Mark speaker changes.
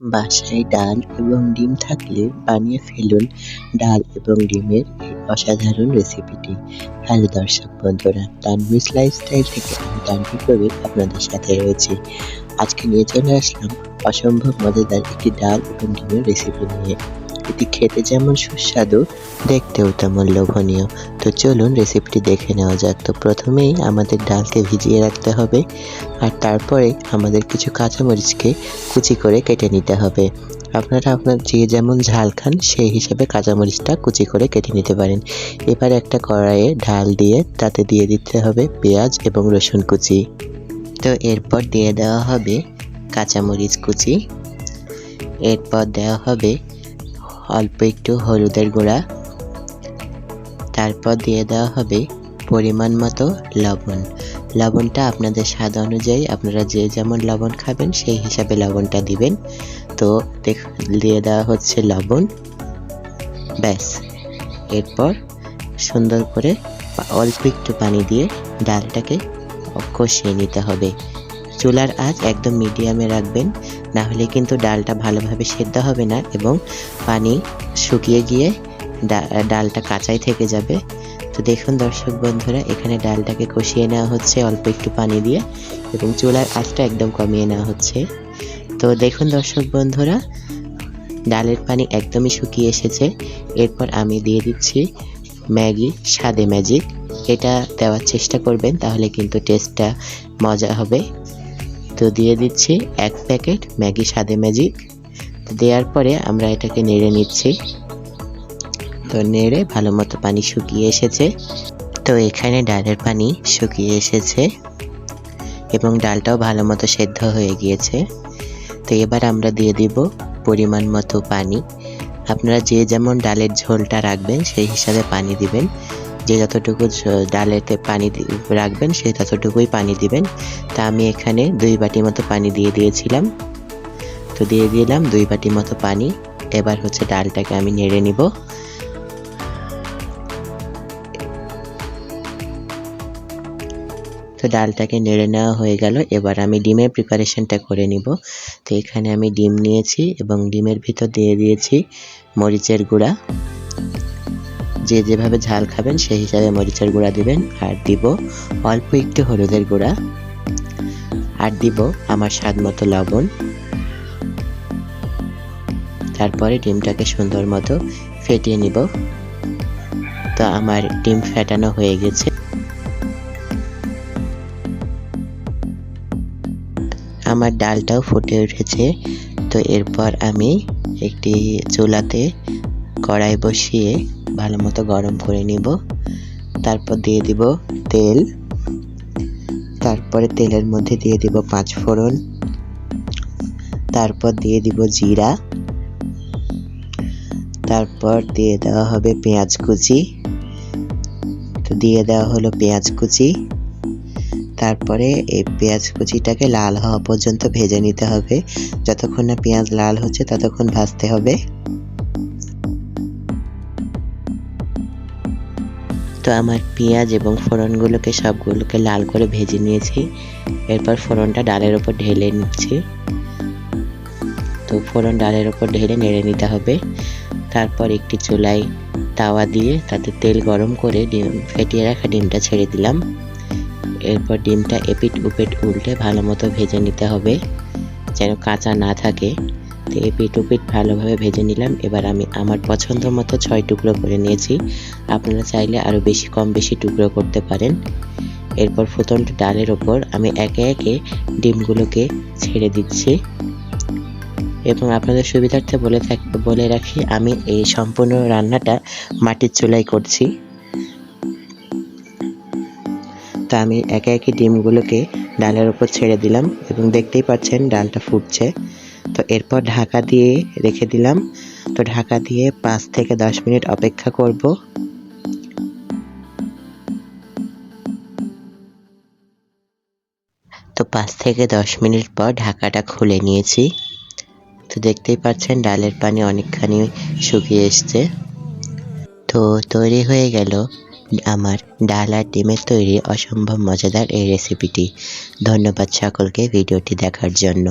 Speaker 1: বাসায় ডাল এবং ডিম থাকলে বানিয়ে ফেলুন ডাল এবং ডিমের এই অসাধারণ রেসিপিটি। হ্যালো দর্শক বন্ধুরা তানভিস লাইফস্টাইল থেকে আমি তানভি কবির আপনাদের সাথে রয়েছি। আজকে নিয়ে চলে আসলাম অসম্ভব মজাদার একটি ডাল এবং ডিমের রেসিপি নিয়ে। এটি খেতে যেমন সুস্বাদু, দেখতেও তেমন লোভনীয়। তো চলুন রেসিপিটি দেখে নেওয়া যাক। তো প্রথমেই আমাদের ডালকে ভিজিয়ে রাখতে হবে আর তারপরে আমাদের কিছু কাঁচামরিচকে কুচি করে কেটে নিতে হবে। আপনারা আপনার যে যেমন ঝাল খান, সেই হিসেবে কাঁচামরিচটা কুচি করে কেটে নিতে পারেন। এবার একটা কড়াইয়ে ঢাল দিয়ে তাতে দিয়ে দিতে হবে পেঁয়াজ এবং রসুন কুচি। তো এরপর দিয়ে দেওয়া হবে কাঁচামরিচ কুচি। এরপর দেওয়া হবে অল্প একটু হলুদের গুঁড়া। তারপর দিয়ে দেওয়া হবে পরিমাণ মতো লবণ। লবণটা আপনাদের স্বাদ অনুযায়ী আপনারা যে যেমন লবণ খাবেন, সেই হিসাবে লবণটা দিবেন। তো দিয়ে দেওয়া হচ্ছে লবণ। ব্যাস। এরপর সুন্দর করে অল্প একটু পানি দিয়ে ডালটাকে কষিয়ে নিতে হবে। চুলার আঁচ একদম মিডিয়ামে রাখবেন, না হলে কিন্তু ডালটা ভালোভাবে সেদ্ধ হবে না এবং পানি শুকিয়ে গিয়ে ডালটা কাঁচাই থেকে যাবে। তো দেখুন দর্শক বন্ধুরা, এখানে ডালটাকে কষিয়ে নেওয়া হচ্ছে অল্প একটু পানি দিয়ে এবং চুলার আঁচটা একদম কমিয়ে নেওয়া হচ্ছে। তো দেখুন দর্শক বন্ধুরা, ডালের পানি একদমই শুকিয়ে এসেছে। এরপর আমি দিয়ে দিচ্ছি ম্যাগি, স্বাদে ম্যাজিক। এটা দেওয়ার চেষ্টা করবেন, তাহলে কিন্তু টেস্টটা মজা হবে। তো দিয়ে দিচ্ছি এক প্যাকেট ম্যাগি স্বাদে ম্যাজিক। দেওয়ার পরে আমরা এটাকে নেড়ে নিচ্ছি। তো নেড়ে ভালো মতো পানি শুকিয়ে এসেছে। তো এখানে ডালের পানি শুকিয়ে এসেছে এবং ডালটাও ভালো মতো সেদ্ধ হয়ে গিয়েছে। তো এবার আমরা দিয়ে দিব পরিমাণ মতো পানি। আপনারা যে যেমন ডালের ঝোলটা রাখবেন সেই হিসাবে পানি দিবেন। যে যতটুকু ডালেতে পানি রাখবেন, সেই ততটুকুই পানি দিবেন। তা আমি এখানে দুই বাটি মতো পানি দিয়ে দিয়েছিলাম। তো দিয়ে দিলাম দুই বাটি মতো পানি। এবার হচ্ছে ডালটাকে আমি নেড়ে নিব। তো ডালটাকে নেড়ে নেওয়া হয়ে গেল। এবার আমি ডিমের প্রিপারেশনটা করে নিব। তো এখানে আমি ডিম নিয়েছি এবং ডিমের ভিতর দিয়ে দিয়েছি মরিচের গুঁড়া। যে যেভাবে ঝাল খাবেন, সেই হিসাবে মরিচের গুঁড়া দিবেন আর দিব অল্প একটু হলুদের গুঁড়া। আর দিব আমার স্বাদ মতো লবণ। তারপরে ডিমটাকে সুন্দর মতো ফেটিয়ে নিব। তো আমার ডিম ফেটানো হয়ে গেছে। আমার ডালটাও ফুটে উঠেছে। তো এরপর আমি একটি চুলাতে কড়াই বসিয়ে ভালো মতো গরম করে নিব। তারপর দিয়ে দিব তেল। তারপরে তেলের মধ্যে দিয়ে দিব পাঁচ ফোড়ন। তারপর দিয়ে দিব জিরা। তারপর দিয়ে দেওয়া হবে পেঁয়াজ কুচি। তো দিয়ে দেওয়া হলো পেঁয়াজ কুচি। তারপরে এই পেঁয়াজ কুচিটাকে লাল হওয়া পর্যন্ত ভেজে নিতে হবে। যতক্ষণ না পেঁয়াজ লাল হচ্ছে ততক্ষণ ভাজতে হবে। তো আমার পেঁয়াজ এবং ফোড়নগুলোকে সবগুলোকে লাল করে ভেজে নিয়েছি। এরপর ফোড়নটা ডালের ওপর ঢেলে নিচ্ছি। তো ফোড়ন ডালের ওপর ঢেলে নেড়ে নিতে হবে। তারপর একটি চুলায় তাওয়া দিয়ে তাতে তেল গরম করে ডিম, ফেটিয়ে রাখা ডিমটা ছেড়ে দিলাম। এরপর ডিমটা এপিট উপিট উল্টে ভালো মতো ভেজে নিতে হবে, যেন কাঁচা না থাকে। তো এপিট পিট ভালোভাবে ভেজে নিলাম। এবার আমি আমার পছন্দ মতো ছয় টুকরো করে নিয়েছি। আপনারা চাইলে আরও বেশি, কম বেশি টুকরো করতে পারেন। এরপর ফুটন্ত ডালের ওপর আমি একে একে ডিমগুলোকে ছেড়ে দিচ্ছি। এবং আপনাদের সুবিধার্থে বলে থাক, বলে রাখি, আমি এই সম্পূর্ণ রান্নাটা মাটির চুলাই করছি। তা আমি একে একে ডিমগুলোকে ডালের ওপর ছেড়ে দিলাম এবং দেখতেই পাচ্ছেন ডালটা ফুটছে। তো এরপর ঢাকা দিয়ে রেখে দিলাম। তো ঢাকা দিয়ে পাঁচ থেকে দশ মিনিট অপেক্ষা করব। তো পাঁচ থেকে দশ মিনিট পর ঢাকাটা খুলে নিয়েছি। তো দেখতেই পাচ্ছেন ডালের পানি অনেকখানি শুকিয়ে এসছে। তো তৈরি হয়ে গেল আমার ডাল আর ডিমের তৈরি অসম্ভব মজাদার এই রেসিপিটি ধন্যবাদ সকলকে ভিডিওটি দেখার জন্য।